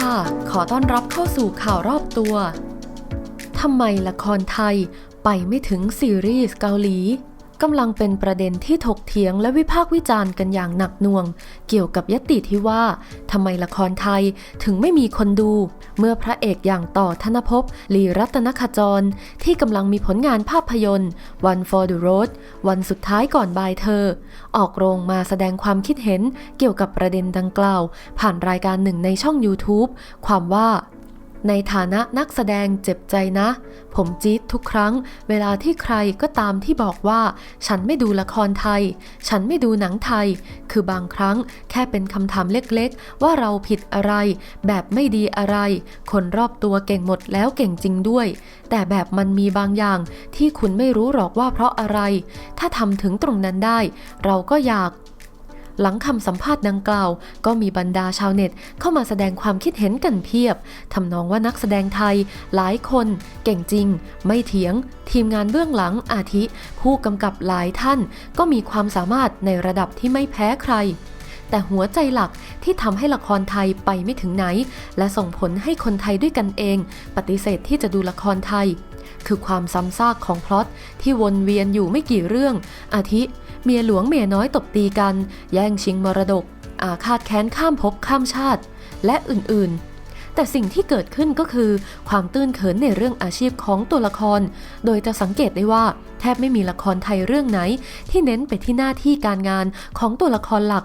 ค่ะ ขอต้อนรับเข้าสู่ข่าวรอบตัว ทำไมละครไทยไปไม่ถึงซีรีส์เกาหลี กำลังเป็นประเด็นที่ถกเถียงและวิพากษ์วิจารณ์กันอย่างหนักหน่วง เกี่ยวกับยติที่ว่าทำไมละครไทยถึงไม่มีคนดู เมื่อพระเอกอย่างต่อธนภพลีรัตนขจร ที่กำลังมีผลงานภาพยนตร์ One for the Road วันสุดท้ายก่อนบายเธอ ออกโรงมาแสดงความคิดเห็นเกี่ยวกับประเด็นดังกล่าว ผ่านรายการหนึ่งในช่อง YouTube ความว่า ในฐานะนักแสดงเจ็บใจนะ ผมจี๊ดทุกครั้ง เวลาที่ใครก็ตามที่บอกว่า ฉันไม่ดูละครไทย ฉันไม่ดูหนังไทย คือบางครั้งแค่เป็นคำถามเล็กๆ ว่าเราผิดอะไร แบบไม่ดีอะไร คนรอบตัวเก่งหมดแล้วเก่งจริงด้วย แต่แบบมันมีบางอย่างที่คุณไม่รู้หรอกว่าเพราะอะไร ถ้าทำถึงตรงนั้นได้ เราก็อยาก หลังคำสัมภาษณ์ดังกล่าว ก็มีบรรดาชาวเน็ตเข้ามาแสดงความคิดเห็นกันเพียบทำนองว่านักแสดงไทยหลายคน เก่งจริง ไม่เถียง ทีมงานเบื้องหลังอาทิ ผู้กำกับหลายท่าน ก็มีความสามารถในระดับที่ไม่แพ้ใครแต่หัวใจหลักที่ทำให้ละครไทยไปไม่ถึงไหน และส่งผลให้คนไทยด้วยกันเอง ปฏิเสธที่จะดูละครไทย คือความซ้ำซากของพล็อตที่วนเวียนอยู่ไม่กี่เรื่อง อาทิ เมียหลวงเมียน้อยตบตีกัน แย่งชิงมรดก อาฆาตแค้นข้ามภพข้ามชาติ และอื่นๆ แต่สิ่งที่เกิดขึ้นก็คือ ความตื้นเขินในเรื่องอาชีพของตัวละคร โดยจะสังเกตได้ว่า แทบไม่มีละครไทยเรื่องไหน ที่เน้นไปที่หน้าที่การงานของตัวละครหลัก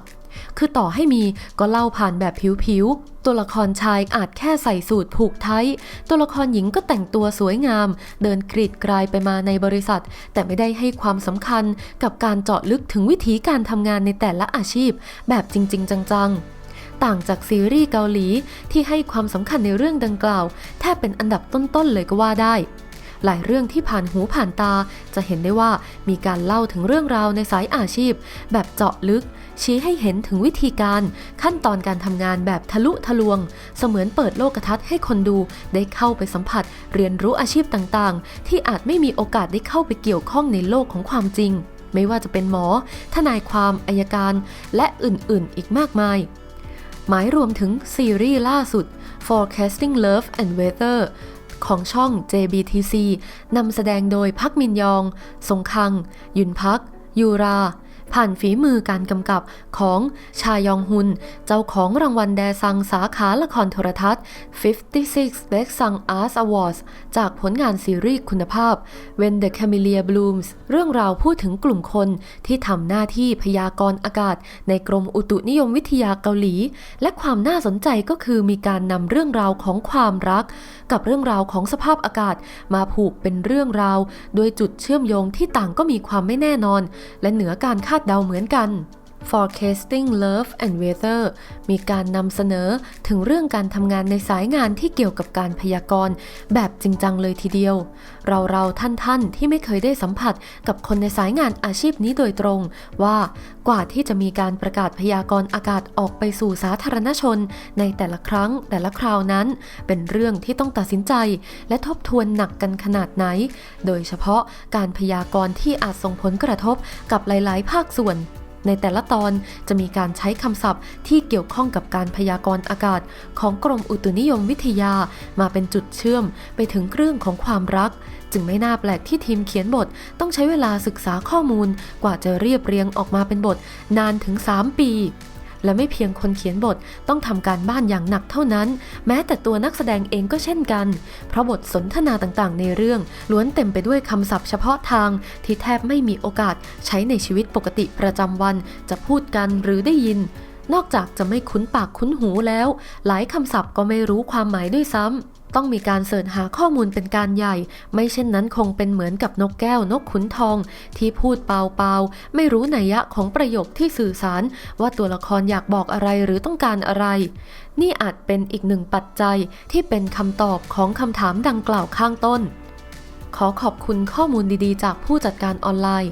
คือต่อให้มีก็เล่าผ่านแบบผิวๆ ตัวละครชายอาจแค่ใส่สูทผูกไทยตัวละครหญิงก็แต่งตัวสวยงาม เดินกรีดกรายไปมาในบริษัท แต่ไม่ได้ให้ความสำคัญกับการเจาะลึกถึงวิธีการทำงานในแต่ละอาชีพ แบบจริง ๆ จังๆต่างจากซีรีส์เกาหลีที่ให้ความสำคัญในเรื่องดังกล่าว แทบเป็นอันดับต้นๆเลยก็ว่าได้ หลายเรื่องที่ผ่านหูผ่านตา จะเห็นได้ว่ามีการเล่าถึงเรื่องราวในสายอาชีพ แบบเจาะลึก ชี้ให้เห็นถึงวิธีการ ขั้นตอนการทำงานแบบทะลุทะลวง เสมือนเปิดโลกทัศน์ให้คนดูได้เข้าไปสัมผัส เรียนรู้อาชีพต่างๆ ที่อาจไม่มีโอกาสได้เข้าไปเกี่ยวข้องในโลกของความจริง ไม่ว่าจะเป็นหมอ ทนายความอายการ และอื่นๆ อีกมากมายหมายรวมถึงซีรีส์ล่าสุด Forecasting Love and Weather ของช่อง JBTC นำแสดงโดยพักมินยอง สงคัง ยุนพัก ยูรา ผ่านฝีมือการกำกับของชายองฮุน เจ้าของรางวัลแดซังสาขาละครโทรทัศน์ 56 Best Sung Arts Awards จากผลงานซีรีส์คุณภาพ When the Camellia Blooms เรื่องราวพูดถึงกลุ่มคนที่ทำหน้าที่พยากรณ์อากาศ ในกรมอุตุนิยมวิทยาเกาหลี และความน่าสนใจก็คือมีการนำเรื่องราวของความรัก กับเรื่องราวของสภาพอากาศมาผูกเป็นเรื่องราว โดยจุดเชื่อมโยงที่ต่างก็มีความไม่แน่นอน และเหนือการคาดาดเดาเหมือนกัน Forecasting Love and Weather มีการนำเสนอถึงเรื่องการทำงานในสายงานที่เกี่ยวกับการพยากรณ์แบบจริงจังเลยทีเดียว เราเราท่านท่านที่ไม่เคยได้สัมผัสกับคนในสายงานอาชีพนี้โดยตรง ว่ากว่าที่จะมีการประกาศพยากรณ์อากาศออกไปสู่สาธารณชน ในแต่ละครั้งแต่ละคราวนั้น เป็นเรื่องที่ต้องตัดสินใจ และทบทวนหนักกันขนาดไหน โดยเฉพาะการพยากรณ์ที่อาจส่งผลกระทบกับหลาย ๆ ภาคส่วน ในแต่ละตอนจะมีการใช้คำศัพท์ที่เกี่ยวข้องกับการพยากรณ์อากาศ ของกรมอุตุนิยมวิทยา มาเป็นจุดเชื่อมไปถึงเรื่องของความรัก จึงไม่น่าแปลกที่ทีมเขียนบทต้องใช้เวลาศึกษาข้อมูล กว่าจะเรียบเรียงออกมาเป็นบทนานถึง 3 ปี และไม่เพียงคนเขียนบทต้องทำการบ้านอย่างหนักเท่านั้น แม้แต่ตัวนักแสดงเองก็เช่นกัน เพราะบทสนทนาต่างๆ ในเรื่อง ล้วนเต็มไปด้วยคำศัพท์เฉพาะทางที่แทบไม่มีโอกาสใช้ในชีวิตปกติประจำวันจะพูดกันหรือได้ยิน นอกจากจะไม่คุ้นปากคุ้นหูแล้ว หลายคำศัพท์ก็ไม่รู้ความหมายด้วยซ้ำ ต้องมีการเสิร์ชหาข้อมูลเป็นการใหญ่ ไม่เช่นนั้นคงเป็นเหมือนกับนกแก้วนกขุนทอง ที่พูดเปล่าๆ ไม่รู้นัยยะของประโยคที่สื่อสาร ว่าตัวละครอยากบอกอะไรหรือต้องการอะไร นี่อาจเป็นอีกหนึ่งปัจจัยที่เป็นคำตอบของคำถามดังกล่าวข้างต้น ขอขอบคุณข้อมูลดีๆ จากผู้จัดการออนไลน์